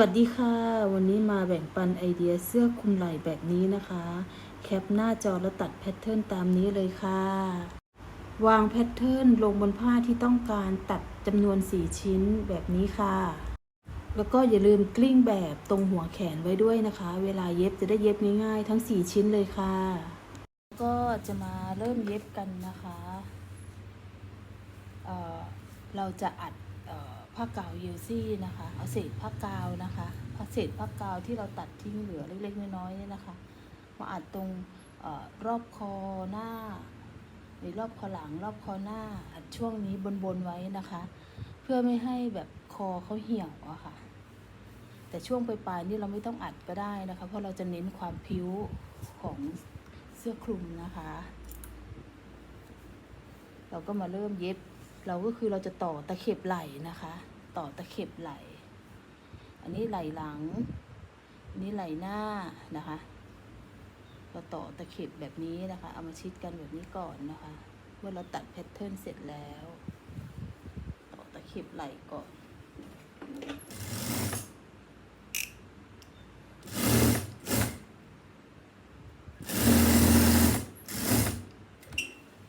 วัสดีค่ะ วันนี้มาแบ่งปันไอเดียเสื้อคลุมไหล่แบบนี้นะคะ แคปหน้าจอแล้วตัดแพทเทิร์นตามนี้เลยค่ะ วางแพทเทิร์นลงบนผ้าที่ต้องการตัดจำนวน 4 ชิ้นแบบนี้ค่ะ แล้วก็อย่าลืมกลิ้งแบบตรงหัวแขนไว้ด้วยนะคะ เวลาเย็บจะได้เย็บง่ายๆ ทั้ง 4 ชิ้นเลยค่ะ ก็จะมาเริ่มเย็บกันนะคะเเราจะอัด ผ้ากาวเยลซี่นะคะ เอาเศษผ้ากาวนะคะผ้าเศษผ้ากาวที่เราตัดทิ้งเหลือเล็กๆน้อยๆเนี่ยนะคะ มาอัดตรงอรอบคอหน้าหรือรอบคอหลังรอบคอหน้าอัดช่วงนี้บนๆไว้นะคะ เพื่อไม่ให้แบบคอเขาเหี่ยวอะค่ะ แต่ช่วงปลายๆนี่เราไม่ต้องอัดก็ได้นะคะ เพราะเราจะเน้นความพิ้วของเสื้อคลุมนะคะ เราก็มาเริ่มเย็บ เราก็คือเราจะต่อตะเข็บไหล่นะคะ ต่อตะเข็บไหล่ อันนี้ไหล่หลัง อันนี้ไหล่หน้านะคะเราต่อตะเข็บแบบนี้นะคะ เอามาชิดกันแบบนี้ก่อนนะคะ เมื่อเราตัดแพทเทิร์นเสร็จแล้ว ต่อตะเข็บไหล่ก่อน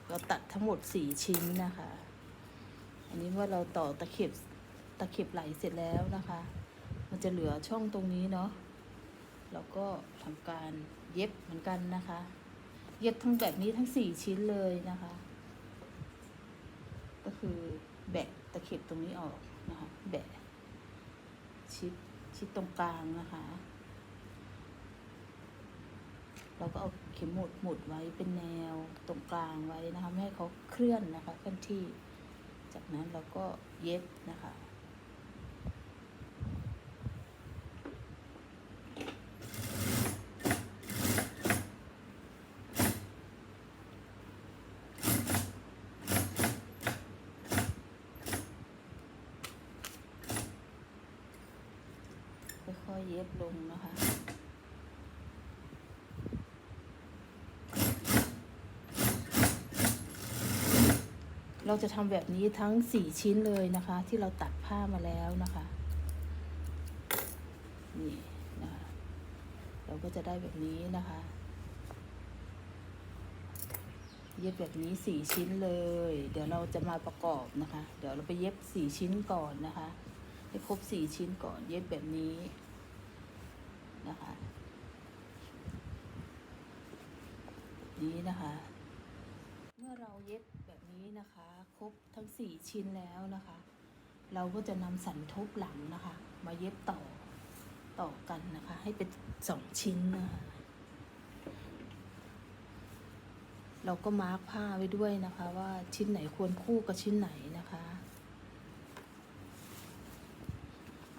เราตัดทั้งหมดสี่ชิ้นนะคะ อันนี้เมื่อเราต่อตะเข็บตะเข็บไหลเสร็จแล้วนะคะ มันจะเหลือช่องตรงนี้เนาะเราก็ทำการเย็บเหมือนกันนะคะ เย็บทั้งแบบนี้ทั้งสี่ชิ้นเลยนะคะ ก็คือแบะตะเข็บตรงนี้ออกนะคะแบะชิดชิดตรงกลางนะคะ เราก็เอาเข็มหมุดหมุดไว้เป็นแนวตรงกลางไว้นะคะ ไม่ให้เขาเคลื่อนนะคะเคลื่อนที่ จากนั้นเราก็เย็บนะคะค่อยๆเย็บลงนะคะ เราจะทำแบบนี้ทั้งสี่ชิ้นเลยนะคะ ที่เราตัดผ้ามาแล้วนะคะ นี่นะคะเราก็จะได้แบบนี้นะคะ เย็บแบบนี้สี่ชิ้นเลย เดี๋ยวเราจะมาประกอบนะคะ เดี๋ยวเราไปเย็บสี่ชิ้นก่อนนะคะ ให้ครบสี่ชิ้นก่อน เย็บแบบนี้นะคะนี้นะคะ เมื่อเราเย็บ ครบทั้งสี่ชิ้นแล้วนะคะ เราก็จะนำสันทบหลังนะคะ มาเย็บต่อต่อกันนะคะ ให้เป็นสองชิ้นนะคะเราก็มาร์กผ้าไว้ด้วยนะคะ ว่าชิ้นไหนควรคู่กับชิ้นไหนนะคะ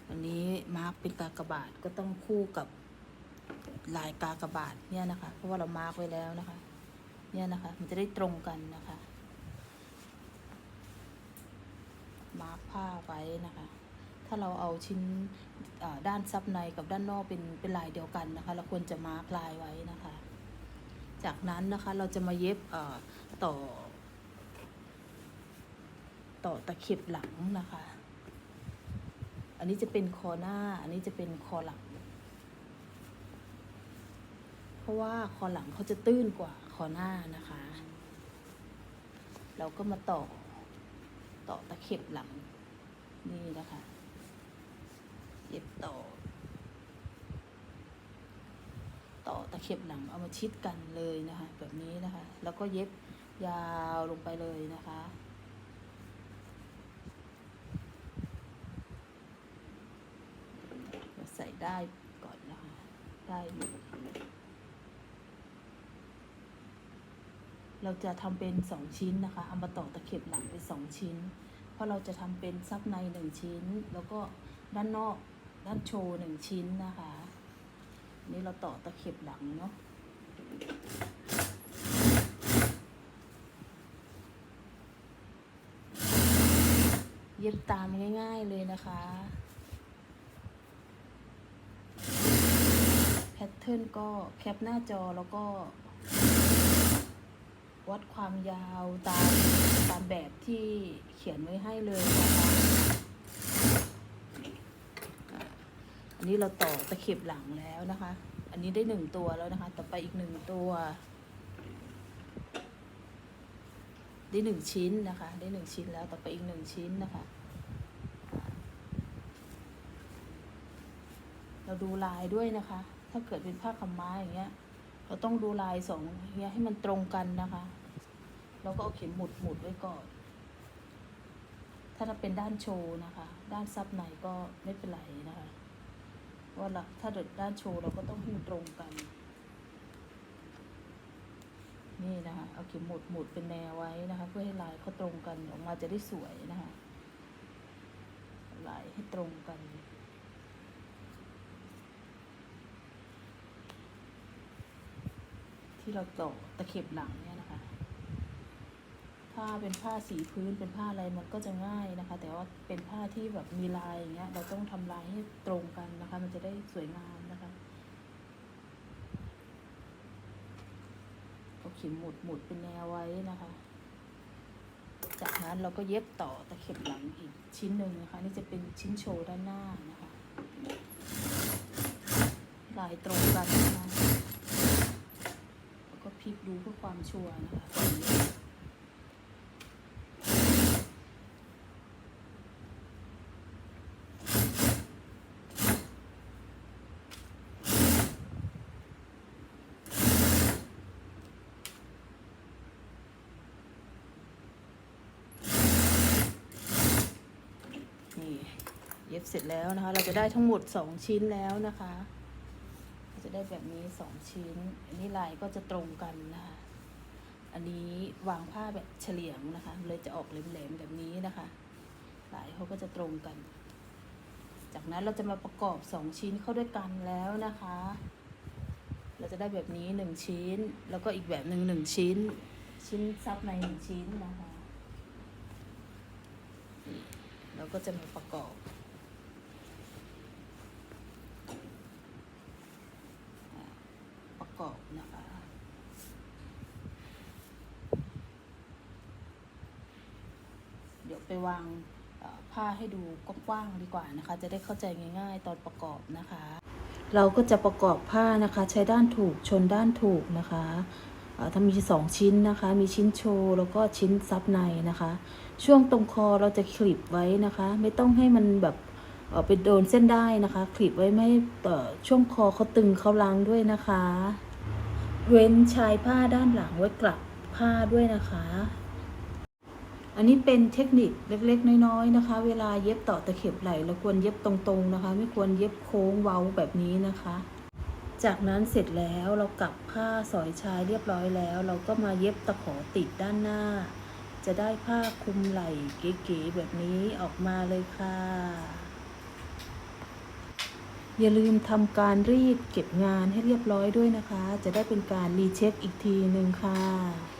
วันนี้มาร์กเป็นกากบาทก็ต้องคู่กับลายกากบาทเนี่ยนะคะ เพราะว่าเรามาร์กไว้แล้วนะคะ เนี่ยนะคะ มันจะได้ตรงกันนะคะ มาร์กผ้าไว้นะคะ ถ้าเราเอาชิ้นด้านซับในกับด้านนอกเป็นเป็นลายเดียวกันนะคะ เราควรจะมาร์กลายไว้นะคะ จากนั้นนะคะเราจะมาเย็บต่อ ต่อตะเข็บหลังนะคะ อันนี้จะเป็นคอหน้า อันนี้จะเป็นคอหลัง เพราะว่าคอหลังเขาจะตื้นกว่าคอหน้านะคะ เราก็มาต่อ ต่อตะเข็บหลัง นี่นะคะเย็บต่อ ต่อตะเข็บหลังเอามาชิดกันเลยนะคะ แบบนี้นะคะ แล้วก็เย็บยาวลงไปเลยนะคะใส่ได้ก่อนนะคะ ได้อยู่ เราจะทำเป็นสองชิ้นนะคะเอามาต่อตะเข็บหลังเป็นสองชิ้น เพราะเราจะทำเป็นซับในหนึ่งชิ้น แล้วก็ด้านนอกด้านโชว์หนึ่งชิ้นนะคะนี่เราต่อตะเข็บหลังเนาะเย็บตามง่ายๆเลยนะคะ แพทเทิร์นก็แคปหน้าจอแล้วก็ วัดความยาวตามตามแบบที่เขียนไว้ให้เลยนะคะอันนี้เราต่อตะเข็บหลังแล้วนะคะ อันนี้ได้หนึ่งตัวแล้วนะคะ ต่อไปอีกหนึ่งตัว ได้หนึ่งชิ้นนะคะ ได้หนึ่งชิ้นแล้วต่อไปอีกหนึ่งชิ้นนะคะ เราดูลายด้วยนะคะ ถ้าเกิดเป็นผ้าขาวม้าอย่างเงี้ย เราต้องดูลายสองเนี้ยให้มันตรงกันนะคะ เราก็เอาเข็มหมุดหมุดไว้ก่อน ถ้าเราเป็นด้านโชว์นะคะ ด้านซับในก็ไม่เป็นไรนะคะว่าเราถ้าเดินด้านโชว์เราก็ต้องให้มันตรงกัน นี่นะคะเอาเข็มหมุดหมุดเป็นแนวไว้นะคะ เพื่อให้ลายเขาตรงกันออกมาจะได้สวยนะคะลายให้ตรงกัน ที่เราต่อตะเข็บหลังเนี่ยนะคะ ผ้าเป็นผ้าสีพื้นเป็นผ้าอะไรมันก็จะง่ายนะคะ แต่ว่าเป็นผ้าที่แบบมีลายอย่างเงี้ย เราต้องทำลายให้ตรงกันนะคะ มันจะได้สวยงามนะคะเอาเข็มหมุดหมุดเป็นแนวไว้นะคะ จากนั้นเราก็เย็บต่อตะเข็บหลังอีกชิ้นหนึ่งนะคะ นี่จะเป็นชิ้นโชว์ด้านหน้านะคะ ลายตรงกันนะคะ ล้วก็พลิกดูเพื่อความชัวร์นะคะนี่เย็บเสร็จแล้วนะคะ เราจะได้ทั้งหมดสองชิ้นแล้วนะคะ จะได้แบบนี้สองชิ้น อันนี้ลายก็จะตรงกันนะคะ อันนี้วางผ้าแบบเฉลียงนะคะ เลยจะออกแหลมๆแบบนี้นะคะ ลายเขาก็จะตรงกัน จากนั้นเราจะมาประกอบสองชิ้นเข้าด้วยกันแล้วนะคะ เราจะได้แบบนี้หนึ่งชิ้น แล้วก็อีกแบบหนึ่งหนึ่งชิ้น ชิ้นซับในหนึ่งชิ้นนะคะ เราก็จะมาประกอบ ประ กอบนะคะ เดี๋ยวไปวางผ้าให้ดูกว้างๆดีกว่านะคะ จะได้เข้าใจง่าย ๆ ตอนประกอบนะคะ เราก็จะประกอบผ้านะคะ ใช้ด้านถูกชนด้านถูกนะคะถ้ามีสองชิ้นนะคะ มีชิ้นโชว์แล้วก็ชิ้นซับในนะคะ ช่วงตรงคอเราจะคลิปไว้นะคะ ไม่ต้องให้มันแบบเอ่อไปโดนเส้นได้นะคะ คลิปไว้ไม่ให้เอ่อช่วงคอเขาตึงเขาลังด้วยนะคะ เว้นชายผ้าด้านหลังไว้กลับผ้าด้วยนะคะ อันนี้เป็นเทคนิคเล็กๆ น้อยๆนะคะ เวลาเย็บต่อตะเข็บไหลเราควรเย็บตรงๆนะคะ ไม่ควรเย็บโค้งเว้าแบบนี้นะคะ จากนั้นเสร็จแล้วเรากลับผ้าสอยชายเรียบร้อยแล้ว เราก็มาเย็บตะขอติดด้านหน้า จะได้ผ้าคลุมไหล่เก๋ๆแบบนี้ออกมาเลยค่ะ อย่าลืมทำการรีดเก็บงานให้เรียบร้อยด้วยนะคะ จะได้เป็นการรีเช็คอีกทีหนึ่งค่ะ